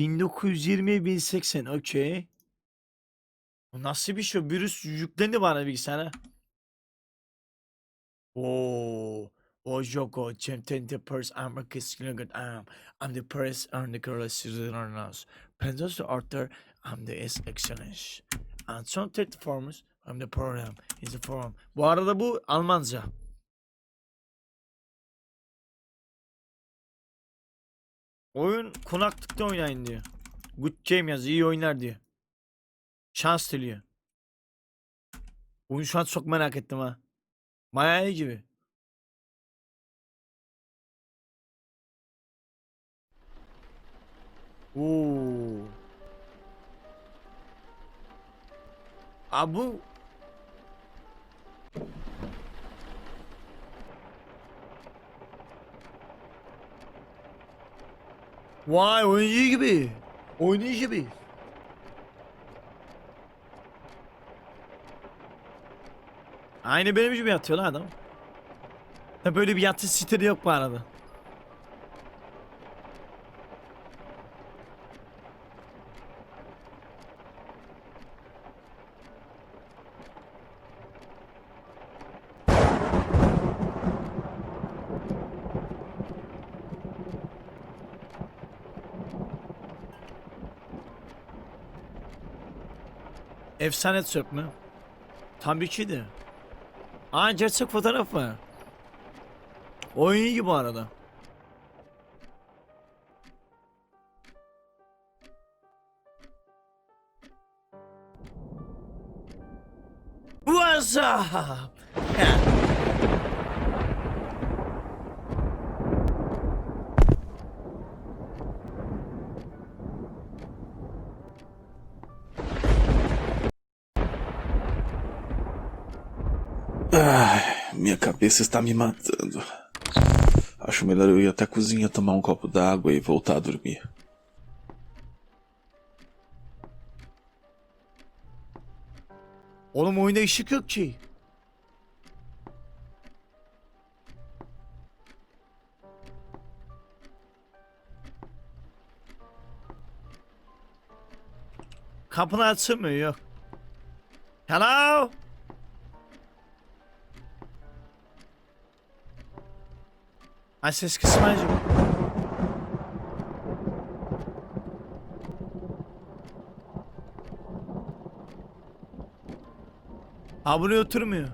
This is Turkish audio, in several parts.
1920 1080 okey. Bu nasıl bir şey? Virüs yüklendi bana bilgisayara. Oo. O Joko, Chemtente Pers Americas Kilograt Am. I'm the press and the girl is Pendos Arthur, I'm the S excellence. And some forms, I'm the program, is the forum. Bu arada bu Almanca. Oyun konaklıkta oynayın diyor. Good game yaz, iyi oynar diyor. Şans diliyor. Oyun şu an çok merak ettim ha. İyi gibi. Oo. Abi bu Vay oyuncu gibi. Oyuncu gibi. Aynı benim gibi yatıyor lan adam. Ya böyle bir yatış stili yok bu arada. Efsane Türk mü? Tabii ki de. Aa gerçek fotoğraf mı? Oyun iyi bu arada. What's up? Minha cabeça está me matando. Acho melhor eu ir até a cozinha tomar um copo d'água e voltar a dormir. Oğlum oyunda ışık yok ki. Kapını açılmıyor. Hello? Ay ses kısmı acaba. Ha buraya oturmuyor.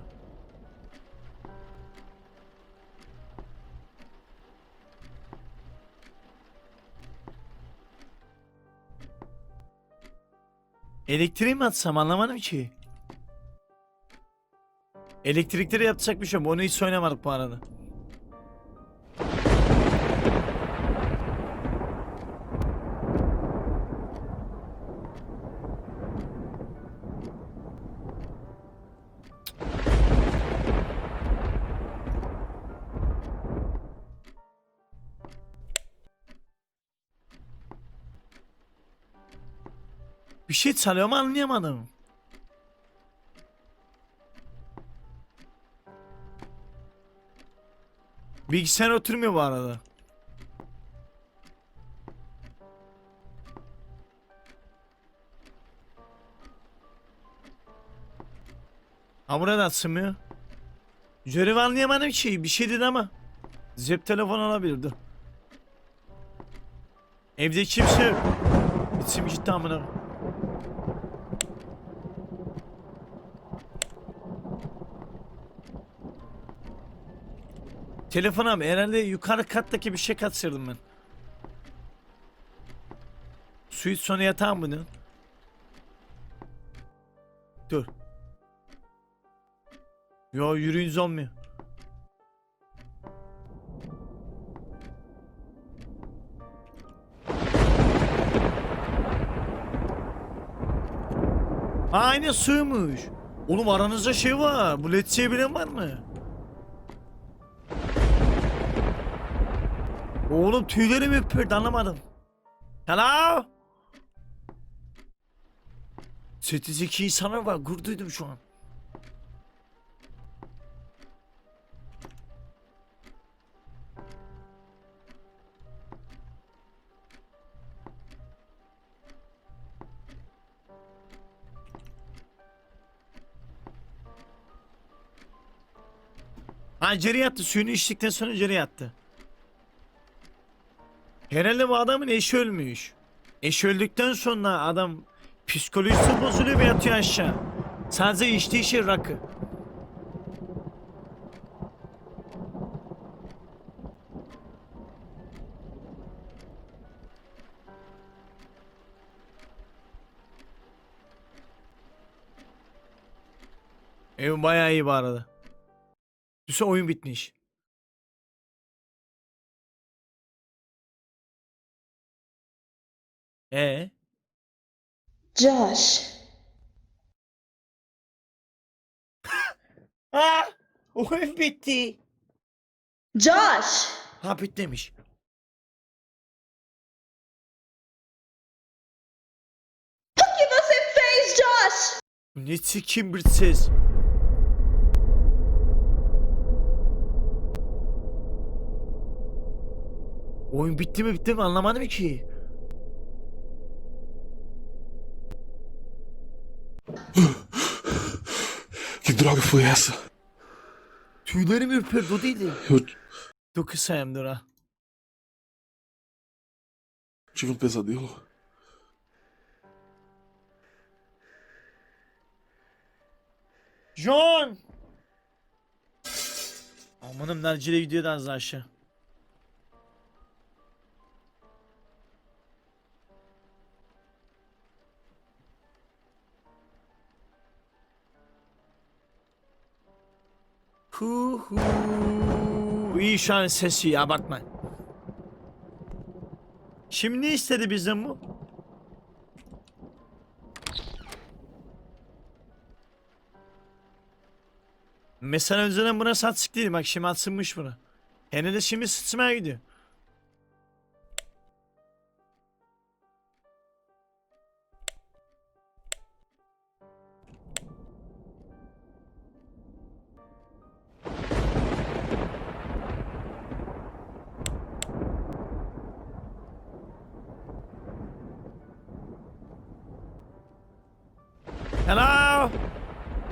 Elektriği mi atsam anlamadım ki. Elektrikleri yapacak bir şey. Onu hiç oynamadık bu arada. Bir şey çalıyor ama anlayamadım. Bilgisayar oturmuyor bu arada. Ha burada sığmıyor. Görevi anlayamadım ki. Bir şey dedi ama. Cep telefon alabilirdi. Evde kimse yok. İçim gitti amına. Telefon abi herhalde yukarı kattaki bir şey kaçırdım ben. Suite sonu yatağı mı ne? Dur. Yo yürüyünüz olmuyor. Aynı sığmış. Oğlum aranızda şey var. Bu Let's Say bilen var mı? Oğlum tüylerim ürperdi anlamadım. Hello? Setizeki insanlar var gurur duydum şu an. Ha ceri yattı. Suyunu içtikten sonra ceri yattı. Herhalde bu adamın eşi ölmüş. Eşi öldükten sonra adam psikolojisi bozuluyor ve yatıyor aşağı. Sadece içtiği şey rakı. Ev bayağı iyi bu arada. Düşse oyun bitmiş. Josh, Ha! Oyun bitti. Josh, Ha bitmemiş. o que você fez, Josh? Ne sikim bir ses. Oyun bitti mi bitti mi anlamadım ki. Que droga foi essa? Tüylerim ürperdi o değildi. Eu Dur kısayım dur ha. tive um pesadelo. John! Amanım nargile gidiyordu az aşağı. Hu hu. İyi şu an sesi abartma. Şimdi ne istedi bizden bu? Mesela önceden buna satsık değil bak şimdi atsınmış buna. Hene de şimdi sıçmaya gidiyor.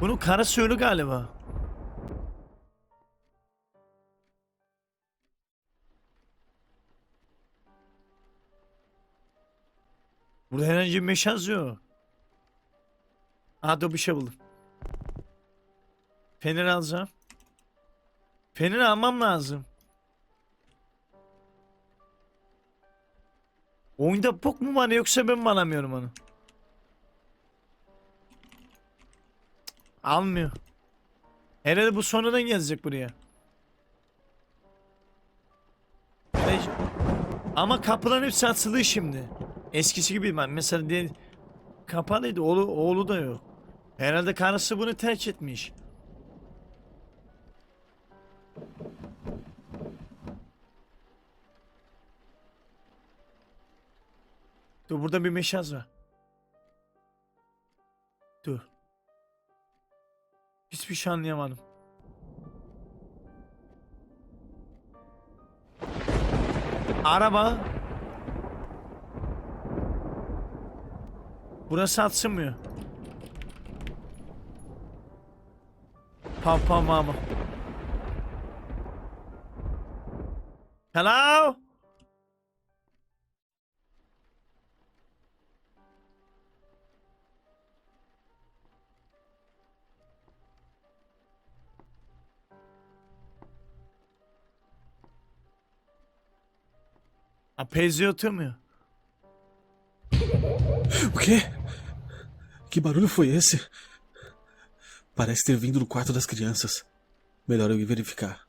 Bunun karısı ölü galiba. Burada herhangi bir meşaz yok. Aha dur bir şey buldum. Fener alacağım. Fener almam lazım. Oyunda bok mu var yoksa ben mi alamıyorum onu? Almıyor. Herhalde bu sonradan gelecek buraya. Ama kapıların hepsi açılıyor şimdi. Eskisi gibi ben mesela diye kapalıydı oğlu, oğlu da yok. Herhalde karısı bunu terk etmiş. Dur burada bir meşaz var. Hiçbir şey anlayamadım. Araba. Burası atılmıyor. Pam pam mama. Hello? A Pezzi oturmuyor. O quê? Que barulho foi esse? Parece ter vindo do quarto das crianças. Melhor eu ir verificar.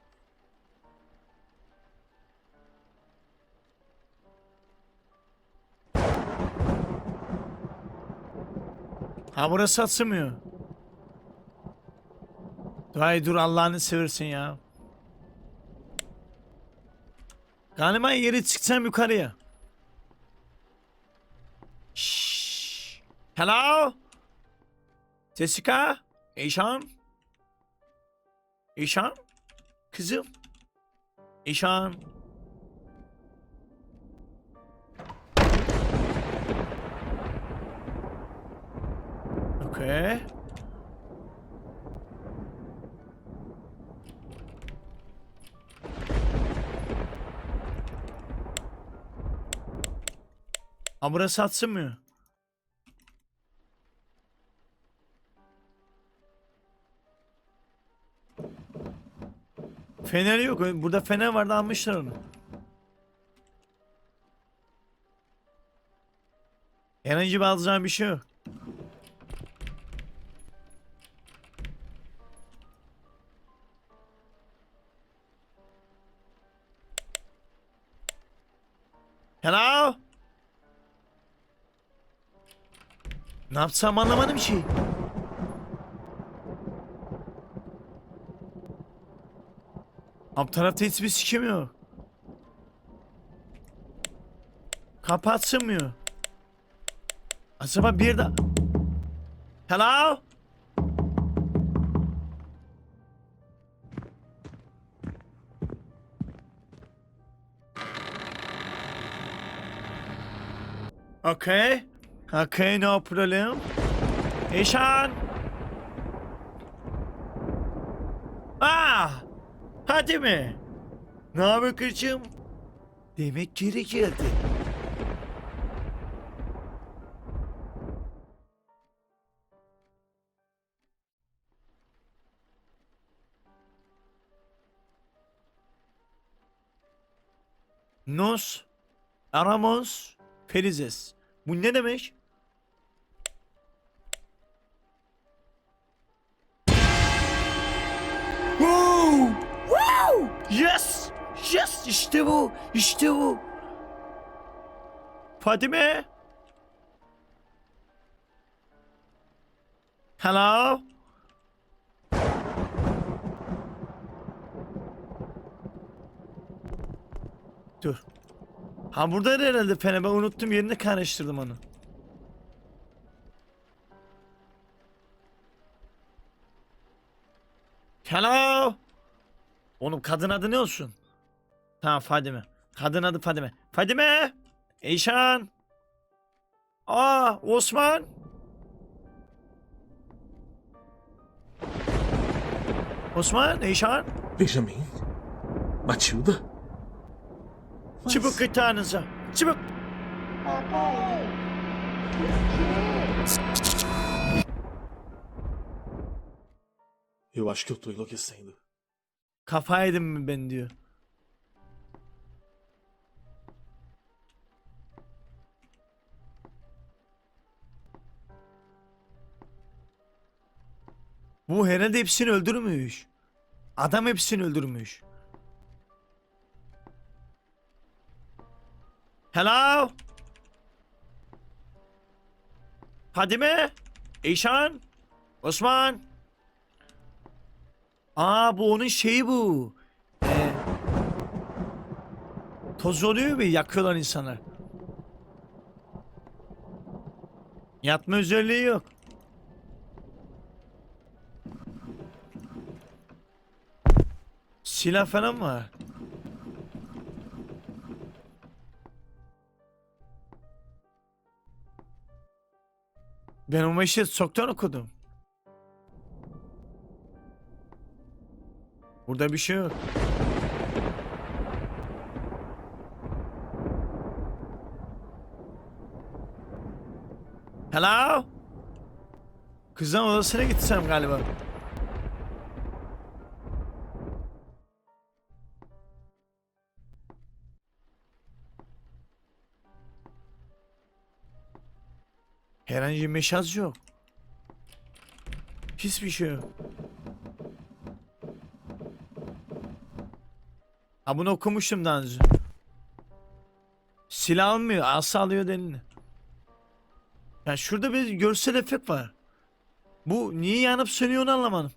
Ha burası atılmıyor. Ay dur Allah'ını seversin ya. Galiba yeri çıksam yukarıya. Şşş. Hello? Jessica? Eşan? Eşan? Kızım? Eşan? Okay. Ha burası atsınmıyor. Feneri yok. Burada fener vardı almışlar onu. Herhangi bir alacağım bir şey yok. Ne yapsam anlamadım ki. Alt tarafta hiçbir sikim yok. Kapatsınmıyor. Acaba bir de... Hello? Okay. Okay, no problem. İşan. Ah! Hadi mi? Ne haber kızım? Demek geri geldi. Nos, Aramos, Ferizes. Bu ne demek? Yes! Yes! İşte bu! İşte bu! Fatime? Hello? Dur. Ha burada herhalde Fene. Ben unuttum yerini karıştırdım onu. Hello? Oğlum kadın adı ne olsun? Tamam Fadime. Kadın adı Fadime. Fadime! Eyşan! Aa Osman! Osman, Eyşan! Benjamin? Matilda? Çabuk gırtlağınıza. Çabuk. Eu acho que eu tô enlouquecendo. Kafa yedim mi ben diyor. Bu herhalde hepsini öldürmüş. Adam hepsini öldürmüş. Hello? Fadime? Eyşan? Osman? Aa bu onun şeyi bu. Ee, toz oluyor mu? Yakıyorlar insanlar. Yatma özelliği yok. Silah falan var. Ben o işi çoktan okudum. Burada bir şey yok. Hello? Kızın odasına gitsem galiba. Herhangi bir meşaz yok. Pis bir şey yok. Ha bunu okumuştum daha önce. Silah almıyor, asa alıyor elini. Ya şurada bir görsel efekt var. Bu niye yanıp sönüyor onu anlamadım.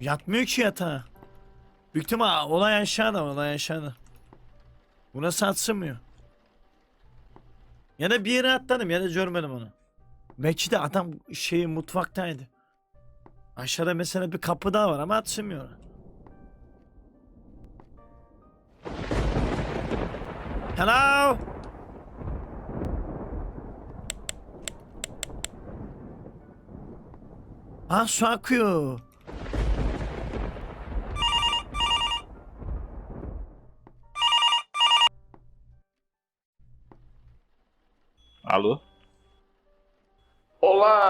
Yatmıyor ki yatağa. Büyük ihtimal olay aşağıda olay aşağıda. Buna satsınmıyor. Ya da bir yere atladım ya da görmedim onu. Belki de adam şeyi mutfaktaydı. Aşağıda mesela bir kapı daha var ama atsınmıyor. Hello? Ha su akıyor.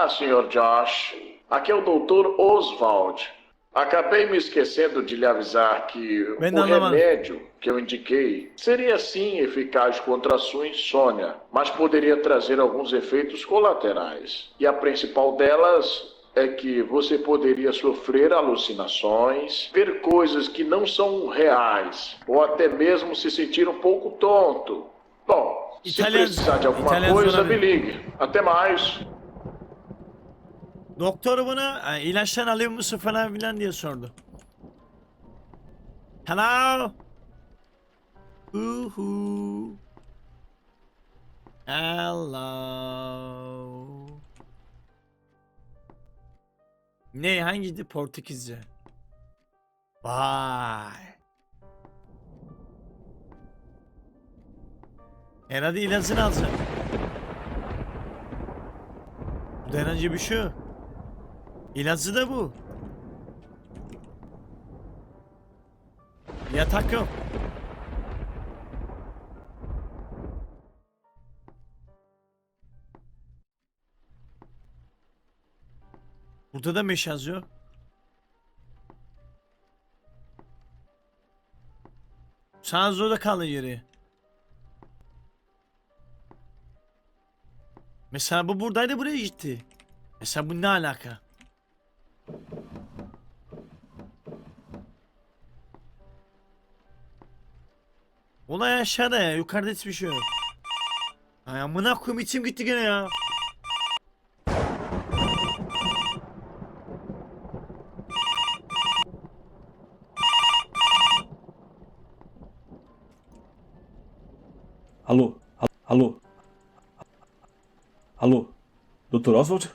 Olá, Sr. Josh. Aqui é o Dr. Oswald. Acabei me esquecendo de lhe avisar que Bem, o não, não, remédio que eu indiquei seria sim eficaz contra a sua insônia, mas poderia trazer alguns efeitos colaterais. E a principal delas é que você poderia sofrer alucinações, ver coisas que não são reais, ou até mesmo se sentir um pouco tonto. Bom, se Italiano- precisar de alguma italiano coisa, me ligue. Até mais. Doktor bana ilaçtan alıyor musun falan filan diye sordu. Hello. Uhu. Hello. Ne hangiydi Portekizce? Vay. Herhalde ilacını alacağım. Bu da bir şey. İlacı da bu. Yatak yok. Burada da meş yazıyor. Sana zorda kalın yeri. Mesela bu buradaydı buraya gitti. Mesela bu ne alaka? Olay aşağıda ya. Yukarıda hiçbir şey yok. Ay amına koyayım içim gitti gene ya. Alô? Al- Alô? Alô? Dr. Oswald?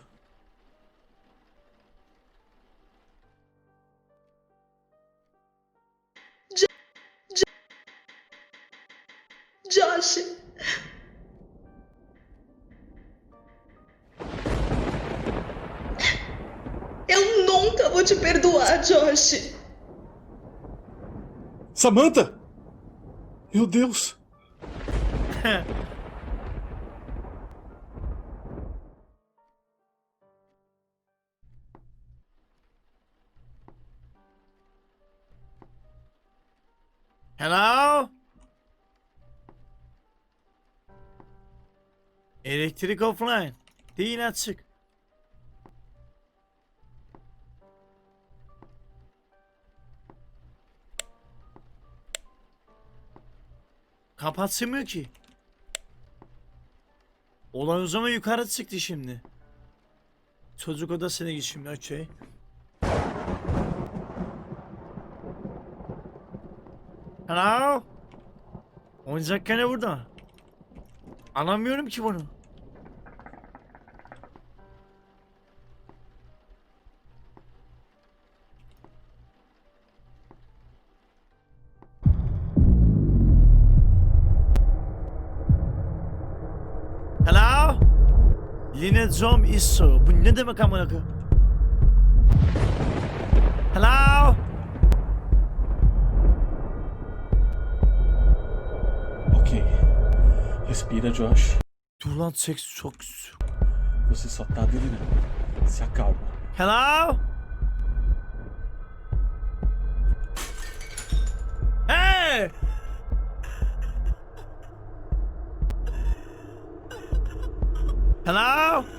Samantha! Meu Deus! Hello? Elektrik offline. Değil açık. Kapatmıyor ki. Olay o zaman yukarı çıktı şimdi. Çocuk odasına git şimdi okey. Hello? Oyuncak gene burada. Anlamıyorum ki bunu. Yine zom isso. Bu ne demek amına koyayım? Hello? Ok. Respira, Josh. Dur lan seks çok... Você só tá delirando. Se acalma. Hello? Hey! Hello? Hello?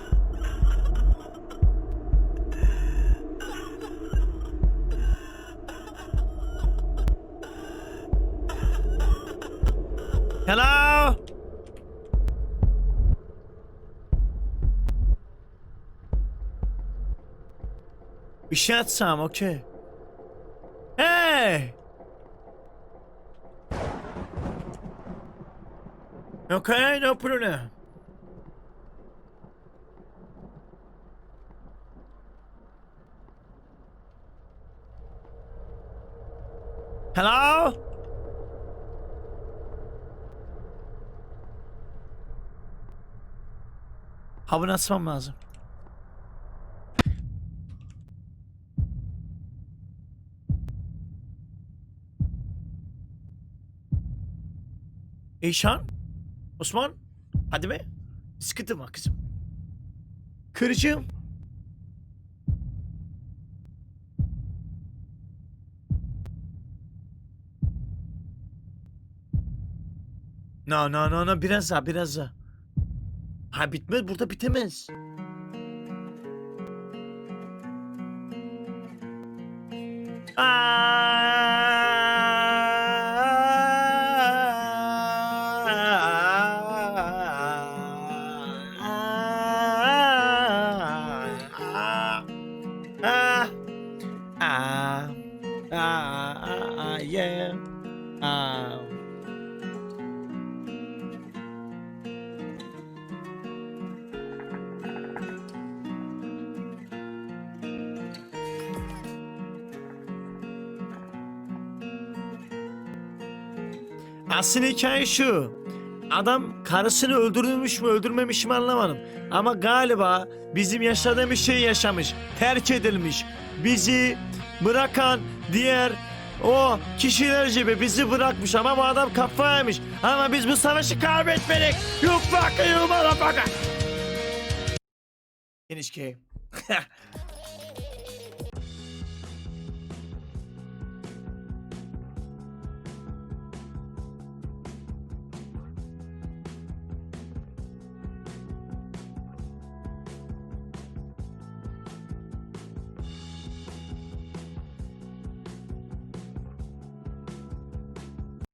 Bir şey atsam okey. Hey! Okay, no problem. Hello? Ha bunu açmam lazım. Eyşan? Osman? Hadi be. Sıkıntı var kızım. Kırıcığım. No no no no biraz daha biraz daha. Ha bitmez burada bitemez. Yeah. Aslında hikaye şu. Adam karısını öldürmüş mü öldürmemiş mi anlamadım. Ama galiba bizim yaşadığımız şeyi yaşamış. Terk edilmiş. Bizi bırakan diğer o kişiler gibi bizi bırakmış ama bu adam kafayı yemiş. Ama biz bu savaşı kaybetmedik. You fucking you motherfucker. Game.